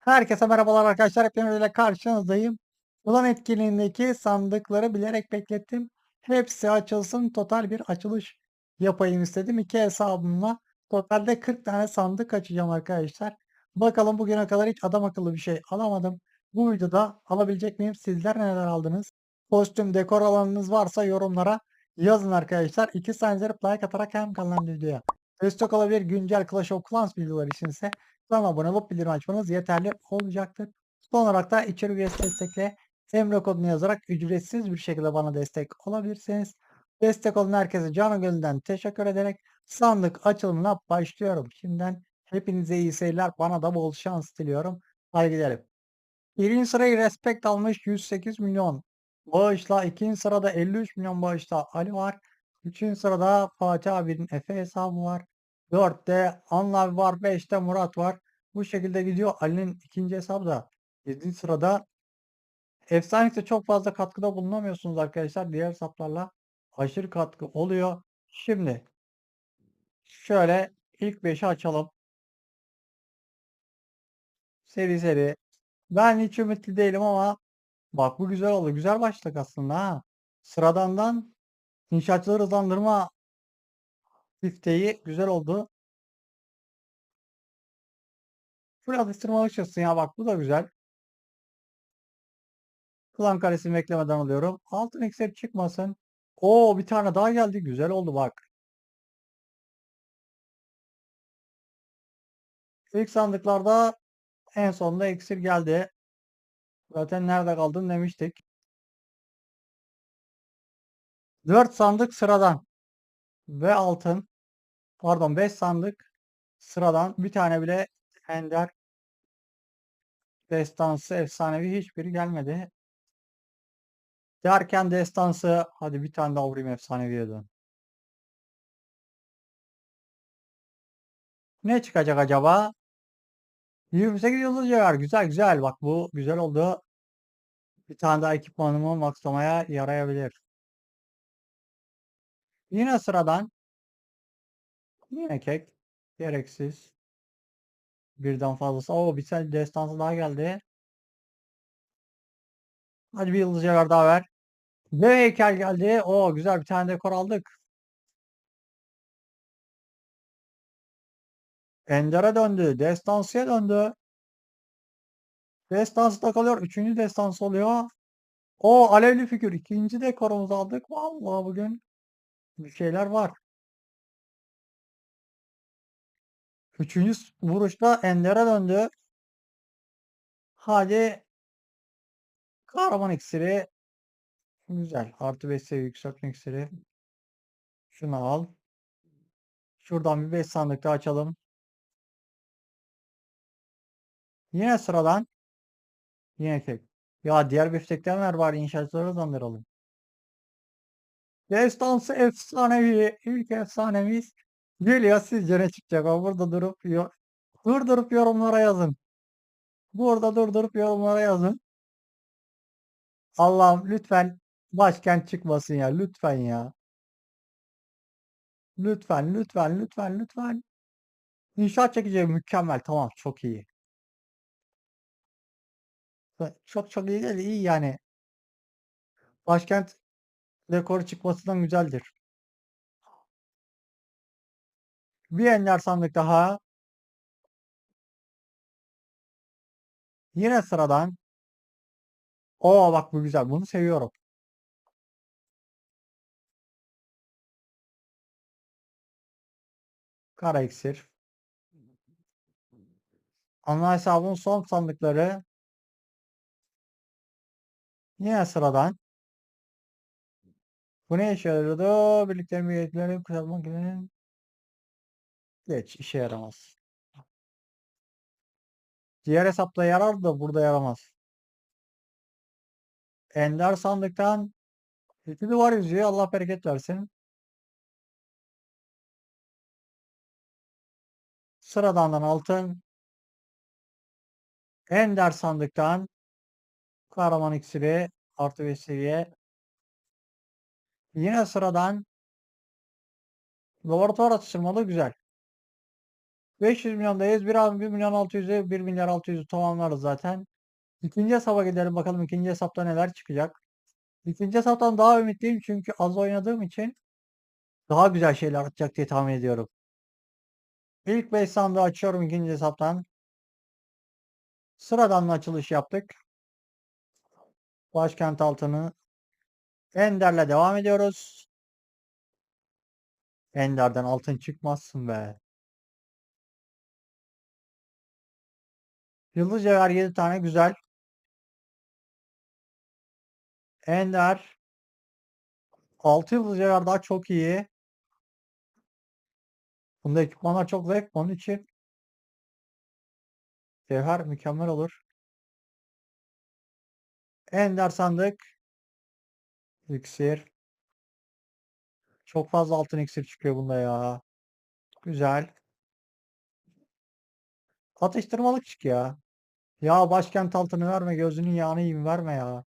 Herkese merhabalar arkadaşlar. Hepiniz ile karşınızdayım. Ulan etkinliğindeki sandıkları bilerek beklettim. Hepsi açılsın. Total bir açılış yapayım istedim. İki hesabımla totalde 40 tane sandık açacağım arkadaşlar. Bakalım bugüne kadar hiç adam akıllı bir şey alamadım. Bu videoda alabilecek miyim? Sizler neler aldınız? Kostüm, dekor alanınız varsa yorumlara yazın arkadaşlar. İki saniye like atarak hem kalan videoya destek olabilir. Güncel Clash of Clans videoları içinse Kanala abone olup bildirim açmanız yeterli olacaktır. Son olarak da içeri üyesi destekle Emre kodunu yazarak ücretsiz bir şekilde bana destek olabilirsiniz. Destek olan herkese canı gönülden teşekkür ederek sandık açılımına başlıyorum. Şimdiden hepinize iyi seyirler. Bana da bol şans diliyorum. Gidelim. Birinci sırayı Respect almış 108 milyon bağışla. ikinci sırada 53 milyon bağışla Ali var. Üçüncü sırada Fatih abinin Efe hesabı var. 4'te Anlav var. 5'te Murat var. Bu şekilde gidiyor. Ali'nin ikinci hesabı da 7. sırada. Efsanelikte çok fazla katkıda bulunamıyorsunuz arkadaşlar. Diğer hesaplarla aşırı katkı oluyor. Şimdi şöyle ilk 5'i açalım. Seri seri. Ben hiç ümitli değilim ama bak bu güzel oldu. Güzel başladık aslında ha. Sıradandan inşaatçıları hızlandırma bifteği güzel oldu. Full atıştırmalık çıksın ya bak bu da güzel. Klan karesini beklemeden alıyorum. Altın eksep çıkmasın. Oo bir tane daha geldi. Güzel oldu bak. İlk sandıklarda en sonunda eksir geldi. Zaten nerede kaldın demiştik. 4 sandık sıradan. Ve altın. Pardon 5 sandık sıradan. Bir tane bile ender. Destansı efsanevi hiçbiri gelmedi. Derken destansı hadi bir tane daha vurayım efsaneviye dön. Ne çıkacak acaba? 28 yıldız var. Güzel güzel. Bak bu güzel oldu. Bir tane daha ekipmanımı maxlamaya yarayabilir. Yine sıradan. Yine kek. Gereksiz. Birden fazlası. Oo bir tane destansı daha geldi. Hadi bir yıldız cevher daha ver. Ve heykel geldi. O güzel bir tane dekor aldık. Ender'e döndü. Destansı'ya döndü. Destansı kalıyor. Üçüncü destansı oluyor. O alevli figür. ikinci dekorumuzu aldık. Vallahi bugün bir şeyler var. Üçüncü vuruşta Ender'e döndü. Hadi kahraman iksiri Güzel. Artı 5 seviye yükseltme iksiri. Şunu al. Şuradan bir 5 sandık daha açalım. Yine sıradan. Yine kek. Ya diğer biftekten ver bari inşaatları hızlandıralım. Destansı efsanevi. İlk efsanemiz geliyor. Sizce ne çıkacak? O burada durup durdurup yorumlara yazın. Burada durdurup yorumlara yazın. Allah'ım lütfen başkent çıkmasın ya. Lütfen ya. Lütfen, lütfen, lütfen, lütfen. İnşaat çekici mükemmel. Tamam, çok iyi. Çok çok iyi değil, iyi yani. Başkent dekoru çıkmasından güzeldir. Bir ender sandık daha. Yine sıradan. Oo bak bu güzel. Bunu seviyorum. Kara iksir. Ana hesabın son sandıkları. Yine sıradan. Bu ne işe yarıyordu? Birlikte üyelikleri kısaltmak için. Geç işe yaramaz. Diğer hesapta yarar da burada yaramaz. Ender sandıktan iki duvar yüzüğü Allah bereket versin. Sıradandan altın. Ender sandıktan kahraman iksiri artı bir seviye. Yine sıradan laboratuvar atıştırmalı güzel. 500 milyondayız. 1, 1 milyon 600'ü 1 milyar 600'ü tamamlarız zaten. İkinci hesaba gidelim bakalım ikinci hesapta neler çıkacak. İkinci hesaptan daha ümitliyim çünkü az oynadığım için daha güzel şeyler atacak diye tahmin ediyorum. İlk 5 sandığı açıyorum ikinci hesaptan. Sıradan açılış yaptık. Başkent altını Ender'le devam ediyoruz. Ender'den altın çıkmazsın be. Yıldız cevher 7 tane güzel. Ender 6 yıldız cevher daha çok iyi. Bunda ekipmanlar çok zayıf. Onun için cevher mükemmel olur. Ender sandık. İksir. Çok fazla altın iksir çıkıyor bunda ya. Güzel. Atıştırmalık çık ya. Ya başkent altını verme gözünün yağını yiyeyim verme ya.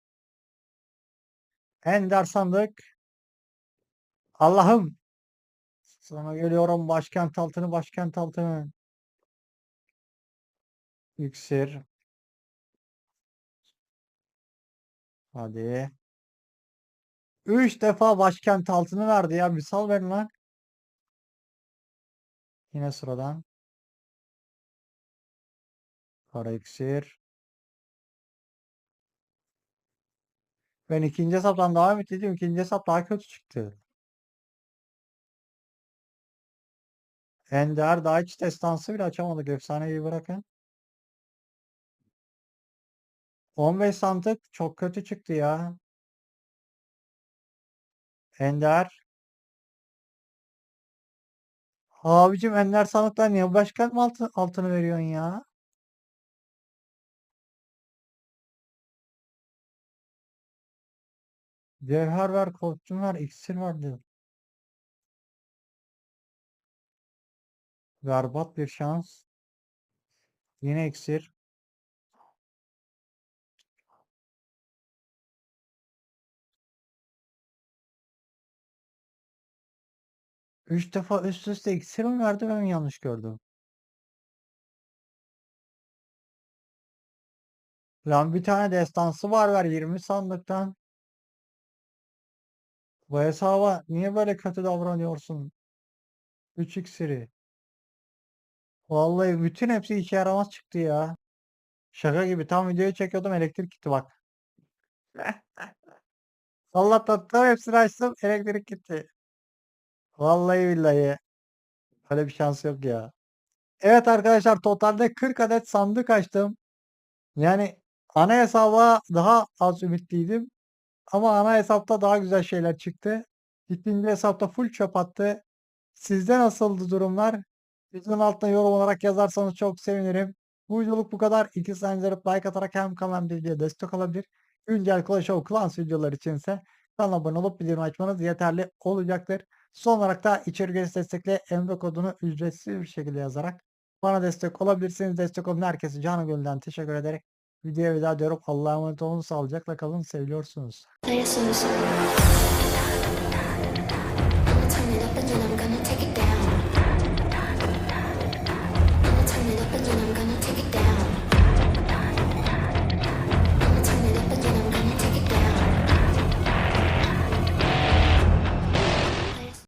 Ender sandık. Allah'ım. Sana geliyorum başkent altını başkent altını. İksir. Hadi. Üç defa başkent altını verdi ya. Misal verin lan. Yine sıradan. Kara iksir. Ben ikinci hesaptan devam ettim. İkinci hesap daha kötü çıktı. Ender daha hiç destansı bile açamadık. Efsaneyi bırakın. 15 sandık çok kötü çıktı ya. Ender. Abicim Ender sandıklar niye başkent mi altı, altını veriyorsun ya? Cevher ver, kostüm ver, iksir var diyor. Berbat bir şans. Yine iksir. Üç defa üst üste iksir mi verdi ben mi yanlış gördüm? Lan bir tane destansı var ver 20 sandıktan. Bu hesaba niye böyle kötü davranıyorsun? 3 iksiri. Vallahi bütün hepsi işe yaramaz çıktı ya. Şaka gibi tam videoyu çekiyordum elektrik gitti bak. Allah'tan tam hepsini açtım elektrik gitti. Vallahi billahi. Öyle bir şans yok ya. Evet arkadaşlar totalde 40 adet sandık açtım. Yani ana hesaba daha az ümitliydim. Ama ana hesapta daha güzel şeyler çıktı. İkinci hesapta full çöp attı. Sizde nasıldı durumlar? Videonun altına yorum olarak yazarsanız çok sevinirim. Bu videoluk bu kadar. İki saniye like atarak hem kanal hem de videoya destek olabilir. Güncel Clash of Clans videoları içinse kanala abone olup bildirim açmanız yeterli olacaktır. Son olarak da içerik destekle Emre kodunu ücretsiz bir şekilde yazarak bana destek olabilirsiniz. Destek olan herkese canı gönülden teşekkür ederek videoya veda diyorum. Allah'a emanet olun. Sağlıcakla kalın. Seviyorsunuz. Song.